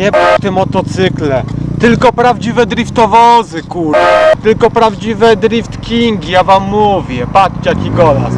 Jeb te motocykle. Tylko prawdziwe driftowozy, kur. Tylko prawdziwe drift kingi, ja wam mówię. Patrzcie jaki golas.